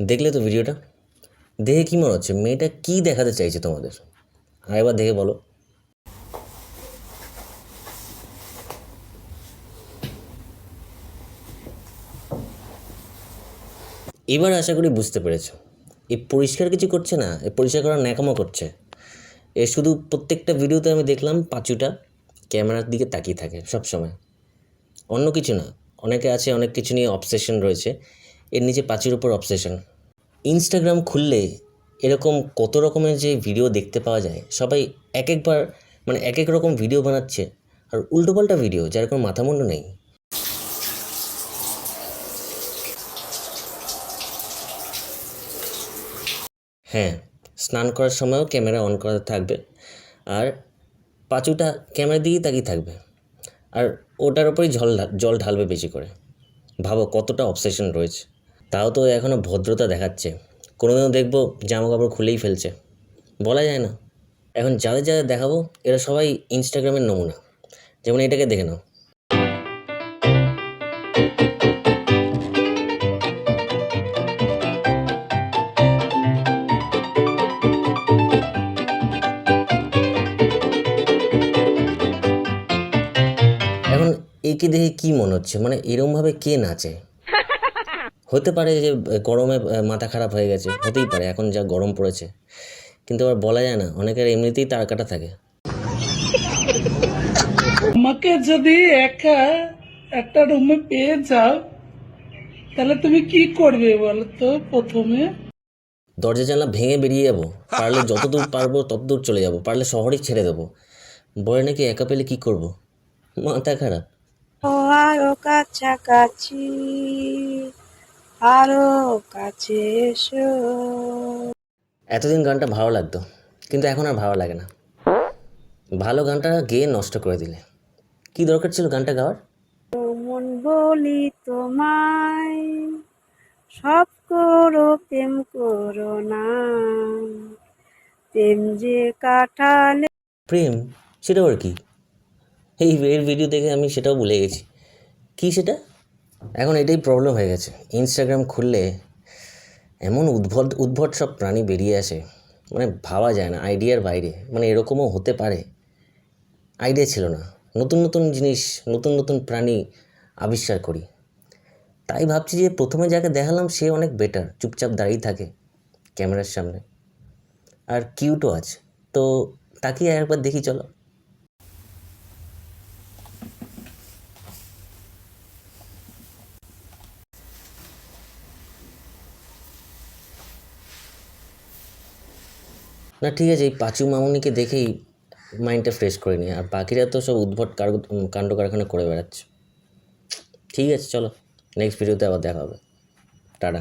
দেখলে তো ভিডিওটা? দেখে কী মনে হচ্ছে? মেয়েটা কী দেখাতে চাইছে তোমাদের? আরেকবার দেখে বলো। এবার আশা করি বুঝতে পেরেছ। এই পরিষ্কার কিছু করছে না? এই পরিষ্কার করার ন্যাকামো করছে। এ শুধু প্রত্যেকটা ভিডিওতে আমি দেখলাম পাঁচুটা ক্যামেরার দিকে তাকিয়ে থাকে সব সময় অন্য কিছু না। অনেকে আছে, অনেক কিছু নিয়ে অবসেশন রয়েছে। এর নিচে পাঁচুর উপর অবসেশন ইনস্টাগ্রাম খুললে এরকম কত রকমের যে ভিডিও দেখতে পাওয়া যায়, সবাই এক একবার মানে এক এক রকম ভিডিও বানাচ্ছে, আর উল্টোপাল্টা ভিডিও যার কোনো মাথা মুন্ডু নেই। হ্যাঁ স্নান করার সময়ও ক্যামেরা অন করা থাকবে, আর পাঁচুটা ক্যামেরা দিয়েই তাকিয়ে থাকবে, আর ওটার ওপরেই জল জল ঢালবে বেশি করে। ভাবো কতটা অবসেশন রয়েছে। তাও তো এখনও ভদ্রতা দেখাচ্ছে। কোনোদিনও দেখব জামা কাপড় খুলেই ফেলছে। বলা যায় না। এখন যাদের যাদের দেখাবো, এরা সবাই ইনস্টাগ্রামের নমুনা। যেমন এটাকে দেখে নাও। এখন একে দেখে কি মনে হচ্ছে? মানে এরমভাবে কে নাচে? হতে পারে যে গরমে মাথা খারাপ হয়ে গেছে হতেই পারে এখন যা গরম পড়েছে। কিন্তু আবার বলা যায় না অনেকের এমনিতেই তার কাটা থাকে। আমাকে যদি একা একটা রুমে পেয়ে যাও তাহলে তুমি কি করবে বলো তো প্রথমে? দরজা জানলা ভেঙে বেরিয়ে যাব পারলে যতদূর পারব ততদূর চলে যাব পারলে শহরেই ছেড়ে দেবো। বলে নাকি একা পেলে কি করব? মাথা খারাপ। ও আরও কাছাকাছি। আরও কাছে এসো। এতদিন গানটা ভালো লাগতো কিন্তু এখন আর ভালো লাগে না। ভালো গানটা গেয়ে নষ্ট করে দিলে। কি দরকার ছিল গানটা গাওয়ার? মন বলি তোমায় সব করো প্রেম করো না। প্রেম যে কাটালে প্রেম সেটা ওর কি? এই ভিডিও দেখে আমি সেটাও ভুলে গেছি। কি সেটা? এখন এটাই প্রবলেম হয়ে গেছে। ইনস্টাগ্রাম খুললে এমন উদ্ভট উদ্ভট সব প্রাণী বেরিয়ে আসে মানে ভাবা যায় না আইডিয়ার বাইরে মানে এরকমও হতে পারে। আইডিয়া ছিল না। নতুন নতুন জিনিস, নতুন নতুন প্রাণী আবিষ্কার করি। তাই ভাবছি যে প্রথমে যাকে দেখালাম সে অনেক বেটার চুপচাপ দাঁড়িয়ে থাকে ক্যামেরার সামনে। আর কিউটও আছে। তো তাকিয়ে একবার দেখি, চলো। না, ঠিক আছে, এই পাঁচু মামুনিকে দেখেই মাইন্ডটা ফ্রেশ করে নিই আর বাকিরা তো সব উদ্ভট কাণ্ড কারখানা করে বেড়াচ্ছে। ঠিক আছে, চলো নেক্সট ভিডিওতে আবার দেখা হবে। টাটা।